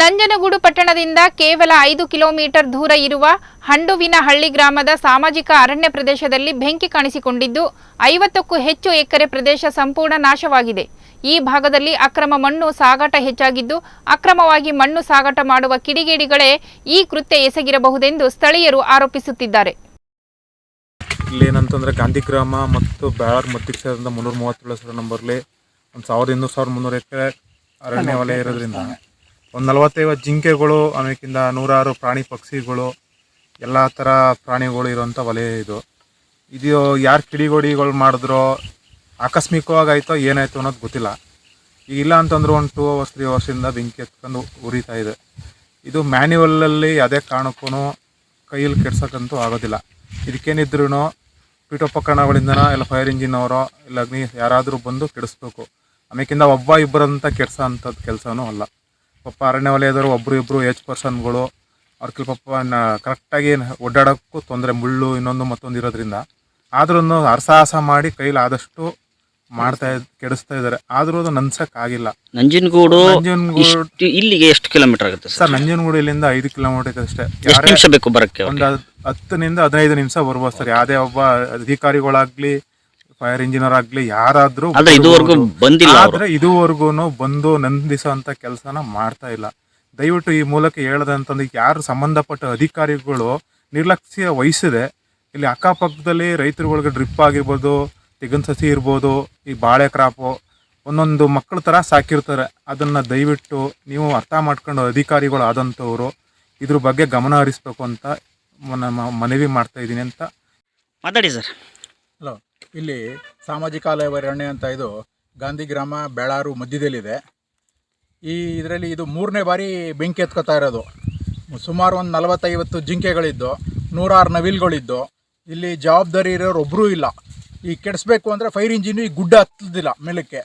ನಂಜನಗೂಡು ಪಟ್ಟಣದಿಂದ ಕೇವಲ ಐದು ಕಿಲೋಮೀಟರ್ ದೂರ ಇರುವ ಹಂಡುವಿನಹಳ್ಳಿ ಗ್ರಾಮದ ಸಾಮಾಜಿಕ ಅರಣ್ಯ ಪ್ರದೇಶದಲ್ಲಿ ಬೆಂಕಿ ಕಾಣಿಸಿಕೊಂಡಿದ್ದು, ಐವತ್ತಕ್ಕೂ ಹೆಚ್ಚು ಎಕರೆ ಪ್ರದೇಶ ಸಂಪೂರ್ಣ ನಾಶವಾಗಿದೆ. ಈ ಭಾಗದಲ್ಲಿ ಅಕ್ರಮ ಮಣ್ಣು ಸಾಗಾಟ ಹೆಚ್ಚಾಗಿದ್ದು, ಅಕ್ರಮವಾಗಿ ಮಣ್ಣು ಸಾಗಾಟ ಮಾಡುವ ಕಿಡಿಗೇಡಿಗಳೇ ಈ ಕೃತ್ಯ ಎಸಗಿರಬಹುದೆಂದು ಸ್ಥಳೀಯರು ಆರೋಪಿಸುತ್ತಿದ್ದಾರೆ. ಇಲ್ಲಿ ಏನಂತಂದ್ರೆ ಗಾಂಧಿ ಗ್ರಾಮ ಮತ್ತು ಬ್ಯಾಳರ್ ಸಾವಿರದ ಮುನ್ನೂರ ಮೂವತ್ತೇಳು ನಂಬರ್ಲಿ ಒಂದು ಸಾವಿರದ ಇನ್ನೂರು ಸಾವಿರದ ಮುನ್ನೂರು ಎಕರೆ ಅರಣ್ಯ ವಲಯ ಇರೋದ್ರಿಂದ. ಒಂದು ನಲವತ್ತೈವತ್ತು ಜಿಂಕೆಗಳು ಆಮೇಕಿಂದ ನೂರಾರು ಪ್ರಾಣಿ ಪಕ್ಷಿಗಳು, ಎಲ್ಲ ಥರ ಪ್ರಾಣಿಗಳು ಇರೋಂಥ ವಲಯ ಇದು. ಇದು ಯಾರು ಕಿಡಿಗೋಡಿಗಳು ಮಾಡಿದ್ರೋ, ಆಕಸ್ಮಿಕವಾಗಿ ಆಯ್ತೋ, ಏನಾಯ್ತು ಅನ್ನೋದು ಗೊತ್ತಿಲ್ಲ. ಈಗ ಇಲ್ಲ ಅಂತಂದ್ರೆ ಒಂದು ಟೂ ಅವರ್ಸ್, ತ್ರೀ ಅವರ್ಸಿಂದ ಬೆಂಕಿ ಎತ್ಕೊಂಡು ಉರಿತಾ ಇದೆ. ಇದು ಮ್ಯಾನ್ಯುವಲಲ್ಲಿ ಅದೇ ಕಾರಣಕ್ಕೂ ಕೈಯಲ್ಲಿ ಕೆಡ್ಸೋಕ್ಕಂತೂ ಆಗೋದಿಲ್ಲ. ಇದಕ್ಕೇನಿದ್ರೂ ಪೀಠೋಪಕರಣಗಳಿಂದ ಇಲ್ಲ ಫೈರ್ ಇಂಜಿನ್ ಅವರೋ ಇಲ್ಲ ಅಗ್ನಿ ಯಾರಾದರೂ ಬಂದು ಕೆಡಿಸ್ಬೇಕು. ಆಮೇಕಿಂದ ಒಬ್ಬ ಇಬ್ಬರಂತ ಕೆಡ್ಸೋ ಅಂಥದ್ದು ಕೆಲಸನೂ ಅಲ್ಲ. ಪಾಪ ಅರಣ್ಯ ವಲಯದವರು ಒಬ್ಬರು ಇಬ್ಬರು ಏಜ್ ಪರ್ಸನ್ಗಳು ಅವ್ರ ಕೆಲ ಪಾಪ ಕರೆಕ್ಟಾಗಿ ಓಡಾಡೋಕ್ಕೂ ತೊಂದರೆ ಮುಳ್ಳು ಇನ್ನೊಂದು ಮತ್ತೊಂದು ಇರೋದ್ರಿಂದ. ಆದ್ರೂ ಹರಸಾಹಸ ಮಾಡಿ ಕೈಲಿ ಆದಷ್ಟು ಮಾಡ್ತಾ ಇದ್ ಕೆಡಿಸ್ತಾ ಇದ್ದಾರೆ. ಆದರೂ ಅದು ನನ್ಸಕ್ಕಾಗಿಲ್ಲ ನಂಜನಗೂಡು ನಂಜನಗೂಡು ಇಷ್ಟು ಇಲ್ಲಿಗೆ ಎಷ್ಟು ಕಿಲೋಮೀಟರ್ ಆಗುತ್ತೆ ಸರ್? ಸರ್ ನಂಜನಗೂಡು ಇಲ್ಲಿಂದ ಐದು ಕಿಲೋಮೀಟರ್ ಅಷ್ಟೇ. ಎಷ್ಟು ಯಾರೇ ನಿಮಿಷ ಬೇಕು ಬರಕ್ಕೆ ಒಂದು ಹತ್ತನಿಂದ ಹದಿನೈದು ನಿಮಿಷ ಬರ್ಬೋದು ಸರ್. ಯಾವುದೇ ಒಬ್ಬ ಅಧಿಕಾರಿಗಳಾಗ್ಲಿ ಫೈರ್ ಇಂಜಿನಿಯರ್ ಆಗ್ಲಿ ಯಾರಾದ್ರೂ ಆದ್ರೆ ಇದುವರೆಗೂ ಬಂದಿಲ್ಲ ಅವರು. ಆದ್ರೆ ಇದುವರೆಗೂ ಬಂದು ನಂದಿಸುವಂತ ಕೆಲಸನ ಮಾಡ್ತಾ ಇಲ್ಲ. ದಯವಿಟ್ಟು ಈ ಮೂಲಕ ಹೇಳದಂತಂದ್ರೆ ಯಾರು ಸಂಬಂಧಪಟ್ಟ ಅಧಿಕಾರಿಗಳು ನಿರ್ಲಕ್ಷ್ಯ ವಹಿಸಿದೆ. ಇಲ್ಲಿ ಅಕ್ಕಪಕ್ಕದಲ್ಲಿ ರೈತರುಗಳಿಗೆ ಡ್ರಿಪ್ ಆಗಿರ್ಬೋದು ತೆಂಗಿನ ಸಸಿ ಇರ್ಬೋದು ಈ ಬಾಳೆ ಕ್ರಾಪು ಒಂದೊಂದು ಮಕ್ಕಳ ಥರ ಸಾಕಿರ್ತಾರೆ. ಅದನ್ನ ದಯವಿಟ್ಟು ನೀವು ಅರ್ಥ ಮಾಡ್ಕೊಂಡು ಅಧಿಕಾರಿಗಳು ಆದಂಥವ್ರು ಇದ್ರ ಬಗ್ಗೆ ಗಮನ ಹರಿಸ್ಬೇಕು ಅಂತ ನಮ್ಮ ಮನವಿ ಮಾಡ್ತಾ ಇದ್ದೀನಿ ಅಂತ ಮಾತಾಡಿ ಸರ್. ಇಲ್ಲಿ ಸಾಮಾಜಿಕ ಆಲಯ ಅರಣ್ಯ ಅಂತ ಇದು ಗಾಂಧಿ ಗ್ರಾಮ ಬೆಳಾರು ಮಧ್ಯದಲ್ಲಿದೆ. ಈ ಇದರಲ್ಲಿ ಇದು ಮೂರನೇ ಬಾರಿ ಬೆಂಕಿ ಎತ್ಕೋತಾ ಇರೋದು. ಸುಮಾರು ಒಂದು ನಲವತ್ತೈವತ್ತು ಜಿಂಕೆಗಳಿದ್ದು, ನೂರಾರು ನವಿಲುಗಳಿದ್ದು, ಇಲ್ಲಿ ಜವಾಬ್ದಾರಿ ಇರೋರು ಒಬ್ಬರೂ ಇಲ್ಲ. ಈ ಕೆಡಿಸ್ಬೇಕು ಅಂದರೆ ಫೈರ್ ಇಂಜಿನ್ ಈ ಗುಡ್ಡ ಹತ್ತದಿಲ್ಲ ಮೇಲಕ್ಕೆ.